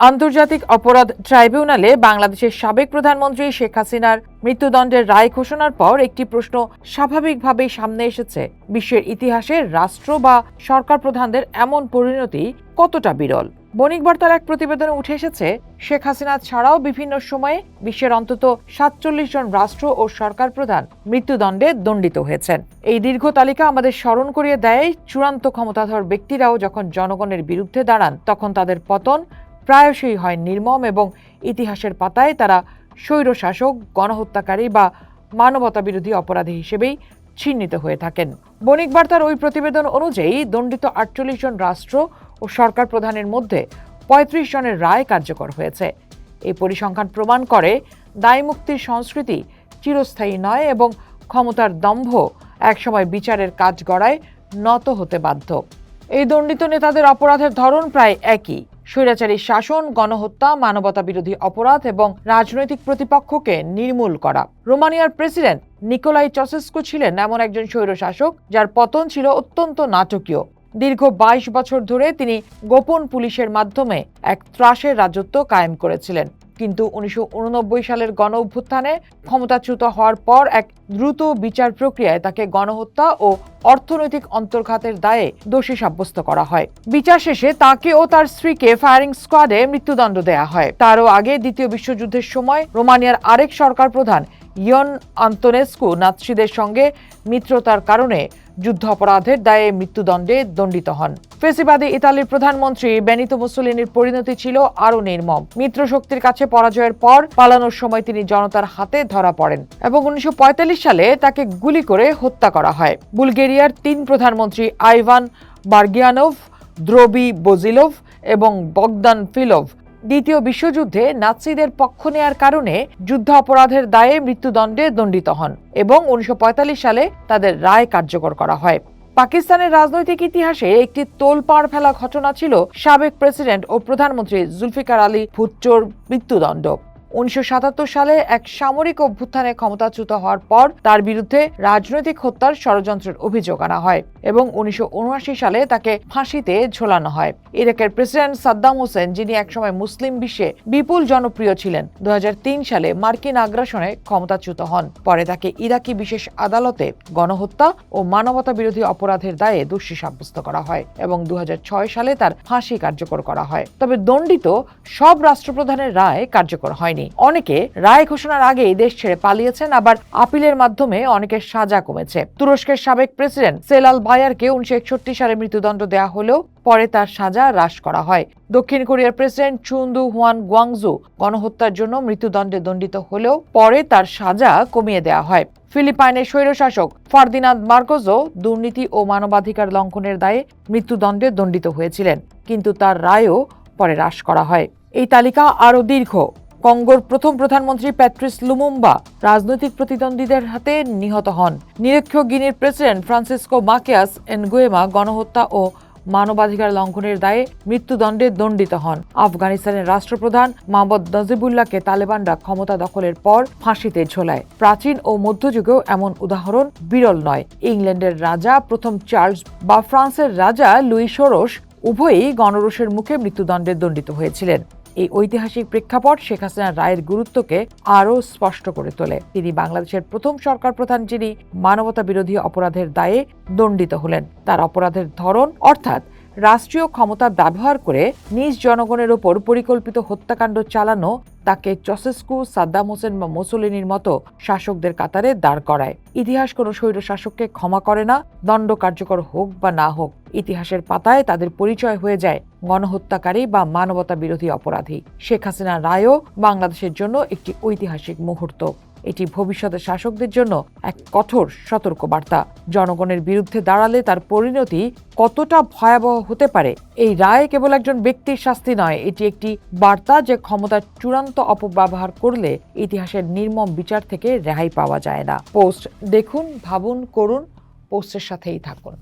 আন্তর্জাতিক অপরাধ ট্রাইব্যুনালে বাংলাদেশের সাবেক প্রধানমন্ত্রী শেখ হাসিনার মৃত্যুদণ্ডের রায় ঘোষণার পর একটি প্রশ্ন স্বাভাবিকভাবেই সামনে এসেছে। বিশ্বের ইতিহাসে রাষ্ট্র বা সরকার প্রধানদের এমন পরিণতি কতটা বিরল? বণিক বার্তার এক প্রতিবেদনে উঠে এসেছে, শেখ হাসিনা ছাড়াও বিভিন্ন সময়ে বিশ্বের অন্তত সাতচল্লিশ জন রাষ্ট্র ও সরকার প্রধান মৃত্যুদণ্ডে দণ্ডিত হয়েছেন। এই দীর্ঘ তালিকা আমাদের স্মরণ করিয়ে দেয় চূড়ান্ত ক্ষমতাধর ব্যক্তিরাও যখন জনগণের বিরুদ্ধে দাঁড়ান, তখন তাদের পতন প্রায়শই হয় নির্মম এবং ইতিহাসের পাতায় তারা স্বৈরশাসক, গণহত্যাকারী বা মানবতা বিরোধী অপরাধী হিসেবেই চিহ্নিত হয়ে থাকেন। বণিক বার্তার ওই প্রতিবেদন অনুযায়ী দণ্ডিত আটচল্লিশ জন রাষ্ট্র ও সরকার প্রধানের মধ্যে পঁয়ত্রিশ জনের রায় কার্যকর হয়েছে। এই পরিসংখ্যান প্রমাণ করে দায়মুক্তির সংস্কৃতি চিরস্থায়ী নয় এবং ক্ষমতার দম্ভ একসময় বিচারের কাজ গড়ায় নত হতে বাধ্য। এই দণ্ডিত নেতাদের অপরাধের ধরন প্রায় একই। স্বৈরাচারী শাসন, গণহত্যা, মানবতা বিরোধী অপরাধ এবং রাজনৈতিক প্রতিপক্ষকে নির্মূল করা। রোমানিয়ার প্রেসিডেন্ট নিকোলাই চসেস্কো ছিলেন এমন একজন স্বৈরশাসক যার পতন ছিল অত্যন্ত নাটকীয়। দীর্ঘ বাইশ বছর ধরে তিনি গোপন পুলিশের মাধ্যমে এক ত্রাসের রাজত্ব কায়েম করেছিলেন। কিন্তু উনিশশো উননব্বই সালের গণ অভ্যুত্থানে ক্ষমতাচ্যুত হওয়ার পর এক দ্রুত বিচার প্রক্রিয়ায় তাকে গণহত্যা ও অর্থনৈতিক অন্তর্ঘাতের দায়ে দোষী সাব্যস্ত করা হয়। বিচার শেষে তাকে ও তার স্ত্রীকে ফায়ারিং স্কোয়াডে মৃত্যুদণ্ড দেয়া হয়। তারও আগে দ্বিতীয় বিশ্বযুদ্ধের সময় রোমানিয়ার আরেক সরকার প্রধান ইয়ন আন্তনেস্কু নাৎসিদের সঙ্গে মিত্রতার কারণে যুদ্ধ অপরাধের দায়ে মৃত্যুদণ্ডে দণ্ডিত হন। ফেসিবাদী ইতালির প্রধানমন্ত্রী বেনিতো মুসোলিনির পরিণতি ছিল আরও নির্মম। মিত্র শক্তির কাছে পরাজয়ের পর পালানোর সময় তিনি জনতার হাতে ধরা পড়েন এবং উনিশশো পঁয়তাল্লিশ সালে তাকে গুলি করে হত্যা করা হয়। বুলগেরিয়ার তিন প্রধানমন্ত্রী আইভান বার্গিয়ানোভ, দ্রোবি বোজিলোভ এবং বগদান ফিলোভ দ্বিতীয় বিশ্বযুদ্ধে নাৎসিদের পক্ষ নেয়ার কারণে যুদ্ধ অপরাধের দায়ে মৃত্যুদণ্ডে দণ্ডিত হন এবং উনিশশো পঁয়তাল্লিশ সালে তাদের রায় কার্যকর করা হয়। পাকিস্তানের রাজনৈতিক ইতিহাসে একটি তোলপাড় ফেলা ঘটনা ছিল সাবেক প্রেসিডেন্ট ও প্রধানমন্ত্রী জুলফিকার আলী ভুট্টোর মৃত্যুদণ্ড। উনিশশো সাতাত্তর সালে এক সামরিক অভ্যুত্থানে ক্ষমতাচ্যুত হওয়ার পর তার বিরুদ্ধে রাজনৈতিক হত্যার ষড়যন্ত্রের অভিযোগ আনা হয়। এবং উনিশশো উনআশি সালে তাকে ফাঁসিতে ঝোলানো হয়। ইরাকের প্রেসিডেন্ট সাদ্দাম হোসেন, যিনি একসময় মুসলিম বিশ্বে বিপুল জনপ্রিয় ছিলেন দু সালে মার্কিন আগ্রাসনে ক্ষমতাচ্যুত হন। পরে তাকে ইরাকি বিশেষ আদালতে গণহত্যা ও মানবতা বিরোধী অপরাধের দায়ে দোষী সাব্যস্ত করা হয় এবং দু হাজার ছয় সালে তার ফাঁসি কার্যকর করা হয়। তবে দণ্ডিত সব রাষ্ট্রপ্রধানের রায় কার্যকর হয়নি। অনেকে রায় ঘোষণার আগেই দেশ ছেড়ে পালিয়েছেন, আবার আপিলের মাধ্যমে অনেকের সাজা কমেছে। তুরস্কের সাবেক প্রেসিডেন্ট সেলাল বায়ারকে উনিশশো একষট্টি সালে মৃত্যুদণ্ড দেওয়া হলেও পরে তার সাজা হ্রাস করা হয়। দক্ষিণ কোরিয়ার প্রেসিডেন্ট চুন্দু হুয়ান গুয়াংজু গণহত্যার জন্য মৃত্যুদণ্ডে দণ্ডিত হলেও পরে তার সাজা কমিয়ে দেওয়া হয়। ফিলিপাইনের স্বৈরশাসক ফার্দিনান্দ মার্কোজো দুর্নীতি ও মানবাধিকার লঙ্ঘনের দায়ে মৃত্যুদণ্ডে দণ্ডিত হয়েছিলেন, কিন্তু তার রায়ও পরে হ্রাস করা হয়। এই তালিকা আরও দীর্ঘ। কঙ্গোর প্রথম প্রধানমন্ত্রী প্যাট্রিস লুমুম্বা রাজনৈতিক প্রতিদ্বন্দ্বীদের হাতে নিহত হন। নিরীক্ষ গিনির প্রেসিডেন্ট ফ্রান্সিসকো মাকিয়াস এনগুয়েমা গণহত্যা ও মানবাধিকার লঙ্ঘনের দায়ে মৃত্যুদণ্ডে দণ্ডিত হন। আফগানিস্তানের রাষ্ট্রপ্রধান মোহাম্মদ নজিবুল্লাহকে তালেবানরা ক্ষমতা দখলের পর ফাঁসিতে ঝোলায়। প্রাচীন ও মধ্যযুগেও এমন উদাহরণ বিরল নয়। ইংল্যান্ডের রাজা প্রথম চার্লস বা ফ্রান্সের রাজা লুই সোরস উভয়ই গণরোষের মুখে মৃত্যুদণ্ডে দণ্ডিত হয়েছিলেন। এই ঐতিহাসিক প্রেক্ষাপট শেখ হাসিনার রায়ের গুরুত্বকে আরও স্পষ্ট করে তোলে। তিনি বাংলাদেশের প্রথম সরকার প্রধান যিনি মানবতা বিরোধী অপরাধের দায়ে দণ্ডিত হলেন। তার অপরাধের ধরন অর্থাৎ রাষ্ট্রীয় ক্ষমতা ব্যবহার করে নিজ জনগণের ওপর পরিকল্পিত হত্যাকাণ্ড চালানো তাকে চসেস্কু, সাদ্দাম হোসেন বা মুসোলিনির মতো শাসকদের কাতারে দাঁড় করায়। ইতিহাস কোনো স্বৈর শাসককে ক্ষমা করে না, দণ্ড কার্যকর হোক বা না হোক, ইতিহাসের পাতায় তাদের পরিচয় হয়ে যায় গণহত্যাকারী বা মানবতা বিরোধী অপরাধী। শেখ হাসিনা রায়ও বাংলাদেশের জন্য একটি ঐতিহাসিক মুহূর্ত। এটি ভবিষ্যতের শাসকদের জন্য এক কঠোর সতর্কবার্তা। জনগণের বিরুদ্ধে দাঁড়ালে তার পরিণতি কতটা ভয়াবহ হতে পারে, এই রায় কেবল একজন ব্যক্তির শাস্তি নয়, এটি একটি বার্তা যে ক্ষমতার চূড়ান্ত অপব্যবহার করলে ইতিহাসের নির্মম বিচার থেকে রেহাই পাওয়া যায় না। পোস্ট দেখুন, ভাবুন, করুন, পোস্টের সাথেই থাকুন।